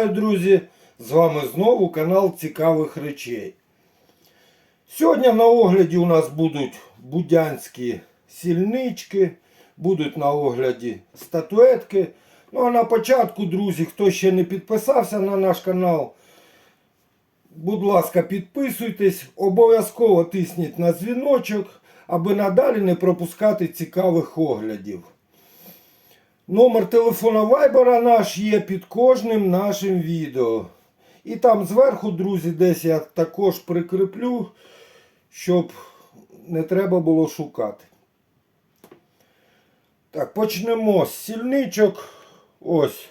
Вітаю, друзі! З вами знову канал Цікавих речей. Сьогодні на огляді у нас будуть будянські сільнички, будуть на огляді статуетки. Ну а на початку, друзі, хто ще не підписався на наш канал, будь ласка, підписуйтесь, обов'язково тисніть на дзвіночок, аби надалі не пропускати цікавих оглядів. Номер телефона Вайбера наш є під кожним нашим відео. І там зверху, друзі, десь я також прикріплю, щоб не треба було шукати. Так, почнемо з сільничок. Ось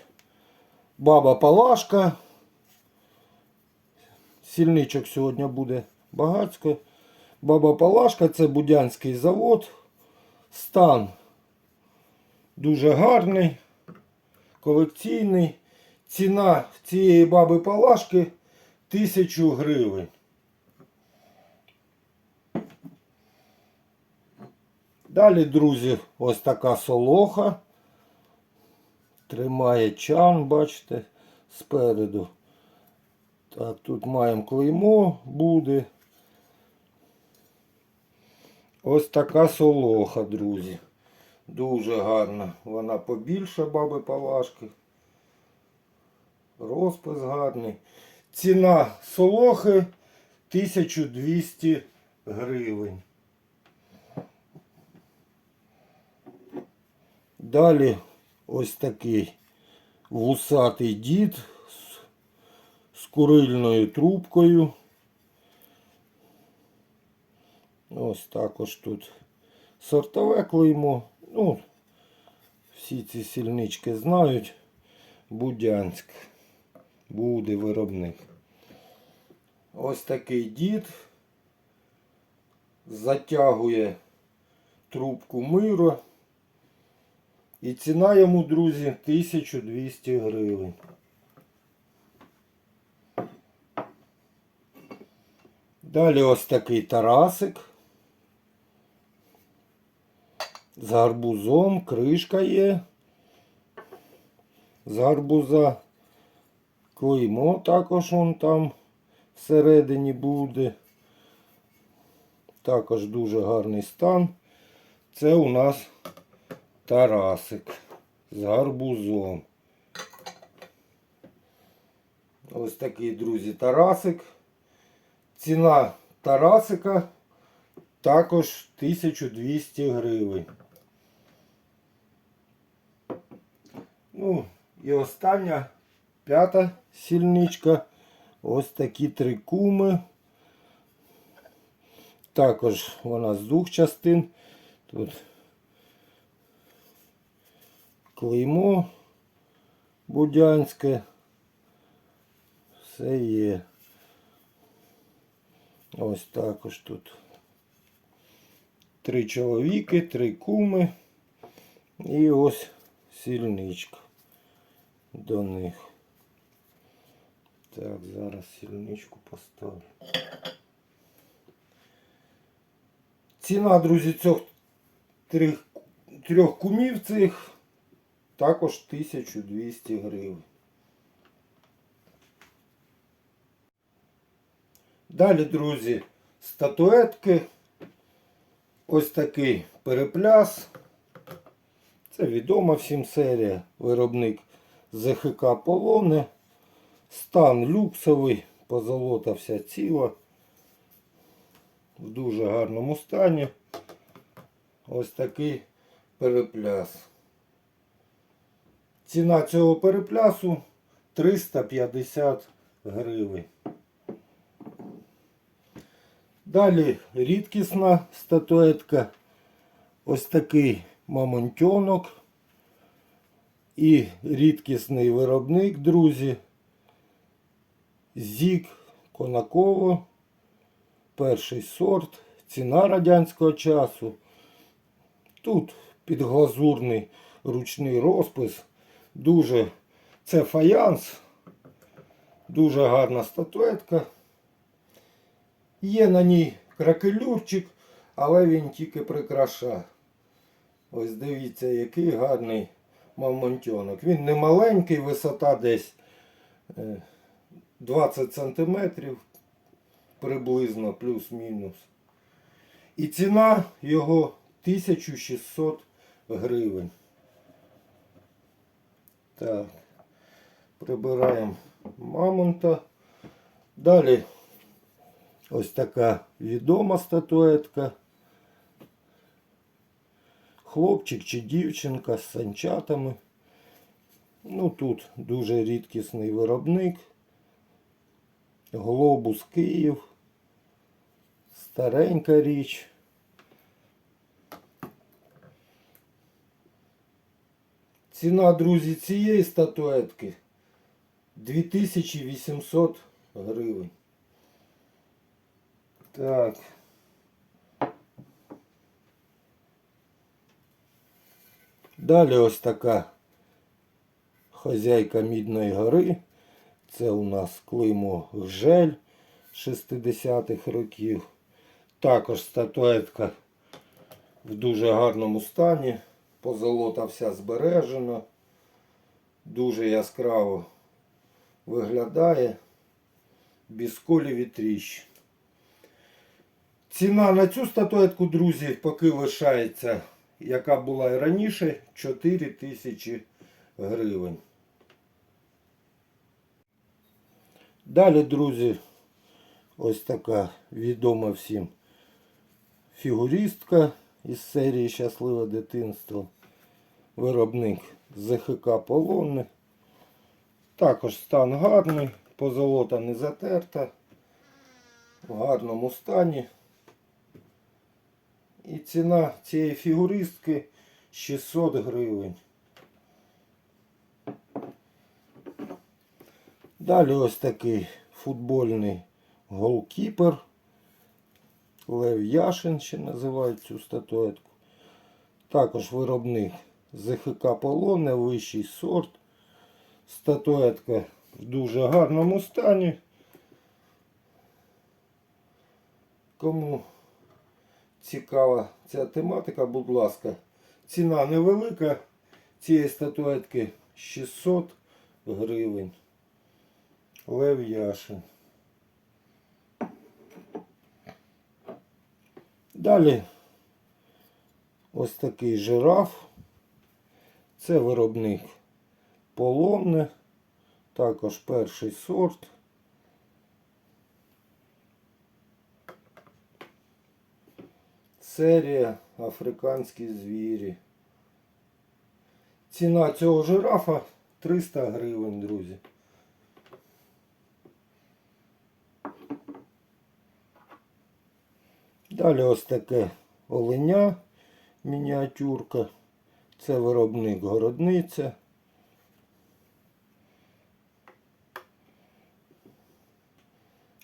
баба Палашка. Сільничок сьогодні буде багатсько. Баба Палашка це Будянський завод. Стан дуже гарний, колекційний. Ціна цієї баби Палашки 1000 гривень. Далі, друзі, ось така солоха. Тримає чан, бачите, спереду. Так, тут маємо клеймо буде. Ось така солоха, друзі. Дуже гарна. Вона побільше баби Палашки. Розпис гарний. Ціна солохи 1200 гривень. Далі ось такий вусатий дід з, курильною трубкою. Ось також тут сортове клеймо. Ну, всі ці сільнички знають. Будянськ. Буде виробник. Ось такий дід затягує трубку миру. І ціна йому, друзі, 1200 гривень. Далі ось такий Тарасик. З гарбузом, кришка є. З гарбуза клеймо також он там всередині буде. Також дуже гарний стан. Це у нас Тарасик з гарбузом. Ось такий, друзі, Тарасик. Ціна Тарасика також 1200 гривень. Ну, і остання п'ята сільничка. Ось такі три куми. Також вона з двох частин. Тут клеймо будянське. Все є. Ось також тут три чоловіки, три куми і ось сільничка до них. Так, зараз сільничку поставлю. Ціна, друзі, цих трьох, трьох кумів цих також 1200 гривень. Далі, друзі, статуетки. Ось такий перепляс. Це відома всім серія. Виробник ЗХК Полоне. Стан люксовий, позолота вся ціла. В дуже гарному стані. Ось такий перепляс. Ціна цього переплясу 350 гривень. Далі рідкісна статуетка. Ось такий мамонтьонок. І рідкісний виробник, друзі. Зік Конаково. Перший сорт. Ціна радянського часу. Тут підглазурний ручний розпис. Дуже це фаянс. Дуже гарна статуетка. Є на ній кракелюрчик, але він тільки прикрашає. Ось дивіться, який гарний мамонтьонок. Він не маленький, висота десь е, 20 сантиметрів приблизно, плюс-мінус. І ціна його 1600 гривень. Так, прибираємо мамонта. Далі ось така відома статуетка. Хлопчик чи дівчинка з санчатами. Ну тут дуже рідкісний виробник. Глобус Київ. Старенька річ. Ціна, друзі, цієї статуетки 2800 гривень. Так. Далі ось така хазяйка Мідної гори. Це у нас клеймо Гжель 60-х років. Також статуетка в дуже гарному стані. Позолота вся збережена. Дуже яскраво виглядає. Без колів і тріщин. Ціна на цю статуетку, друзі, поки лишається, яка була і раніше, 4 тисячі гривень. Далі, друзі, ось така відома всім фігуристка із серії Щасливе дитинство. Виробник ЗХК Полонне. Також стан гарний, позолота не затерта, в гарному стані. І ціна цієї фігуристки 600 гривень. Далі ось такий футбольний голкіпер. Лев Яшин ще називають цю статуетку. Також виробник ЗХК Полоне, вищий сорт. Статуетка в дуже гарному стані. Кому цікава ця тематика, будь ласка, ціна невелика. Цієї статуетки 600 гривень. Лев Яшин. Далі ось такий жираф. Це виробник полонне, також перший сорт. Серія Африканські звірі. Ціна цього жирафа 300 гривень, друзі. Далі ось таке оленя мініатюрка. Це виробник городниця.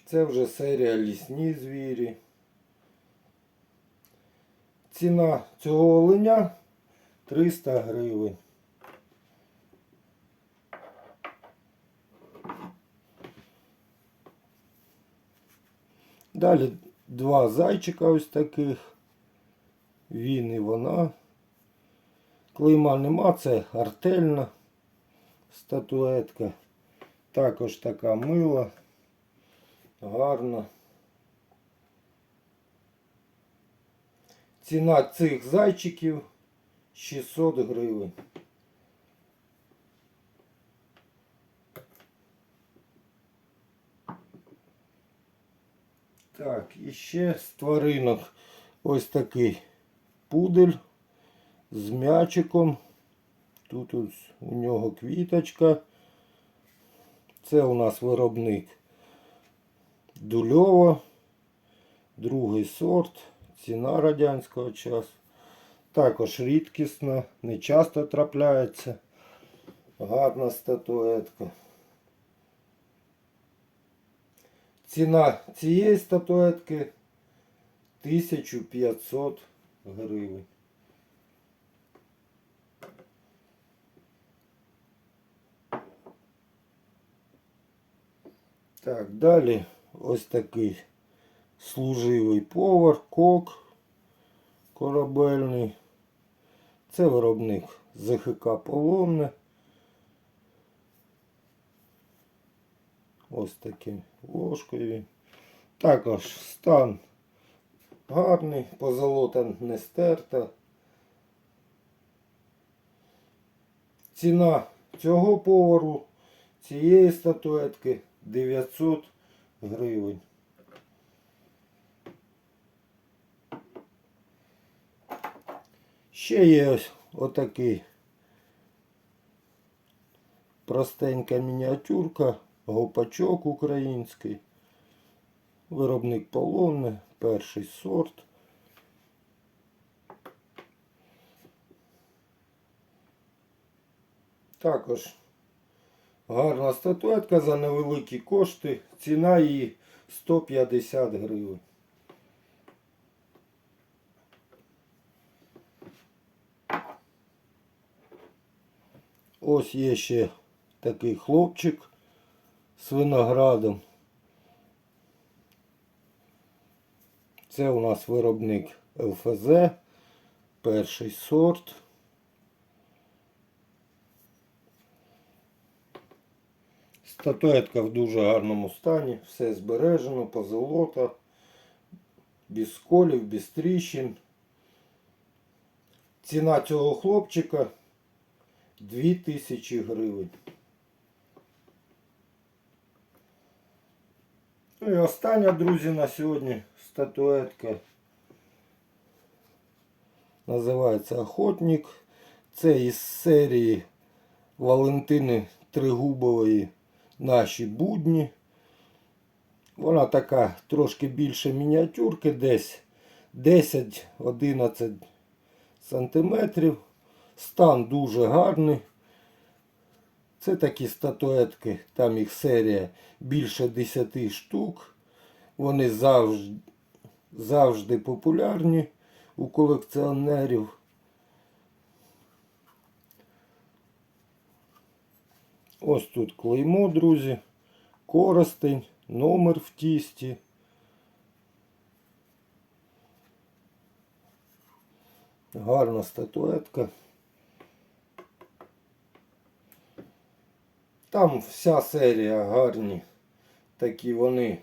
Це вже серія лісні звірі. Ціна цього оленя 300 гривень. Далі два зайчика ось таких. Він і вона. Клейма нема, це артельна статуетка. Також така мила, гарна. Ціна цих зайчиків 600 гривень. Так, і ще з тваринок ось такий пудель з м'ячиком. Тут ось у нього квіточка. Це у нас виробник Дульова. Другий сорт. Ціна радянського часу. Також рідкісна, не часто трапляється. Гарна статуетка. Ціна цієї статуетки 1500 гривень. Так, далі ось такий служивий повар, кок корабельний. Це виробник ЗХК Полонне. Ось таким ложкою. він. Також стан гарний, позолота не стерта. Ціна цього повару, цієї статуетки 900 гривень. Ще є ось отакий простенька мініатюрка, гопачок український. Виробник полонне, перший сорт. Також гарна статуетка за невеликі кошти. Ціна її 150 гривень. Ось є ще такий хлопчик з виноградом. Це у нас виробник ЛФЗ, перший сорт. Статуетка в дуже гарному стані, все збережено, позолота, без сколів, без тріщин. Ціна цього хлопчика 2000 гривень. Ну і остання, друзі, на сьогодні статуетка. Називається Охотник. Це із серії Валентини Тригубової Наші будні. Вона така трошки більше мініатюрки, десь 10-11 сантиметрів. Стан дуже гарний. Це такі статуетки, там їх серія більше 10 штук. Вони завжди, завжди популярні у колекціонерів. Ось тут клеймо, друзі, коростень, номер в тісті. Гарна статуетка. Там вся серія гарні. Такі вони.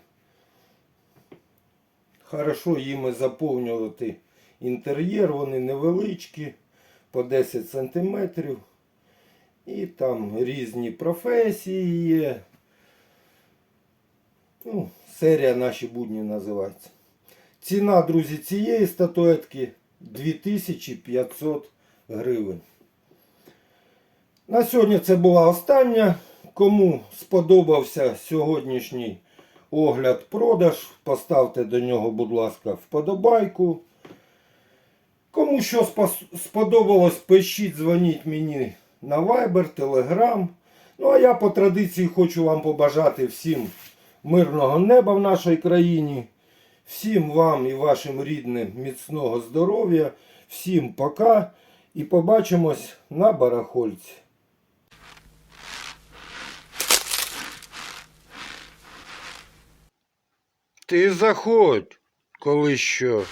Хорошо їми заповнювати інтер'єр, вони невеличкі, по 10 сантиметрів. І там різні професії є. Ну, серія наші будні називається. Ціна, друзі, цієї статуетки 2500 гривень. На сьогодні це була остання. Кому сподобався сьогоднішній огляд продаж, поставте до нього, будь ласка, вподобайку. Кому що сподобалось, пишіть, дзвоніть мені на Viber, Telegram. Ну а я по традиції хочу вам побажати всім мирного неба в нашій країні. Всім вам і вашим рідним міцного здоров'я. Всім пока і побачимось на барахольці. Ти заходь, коли що.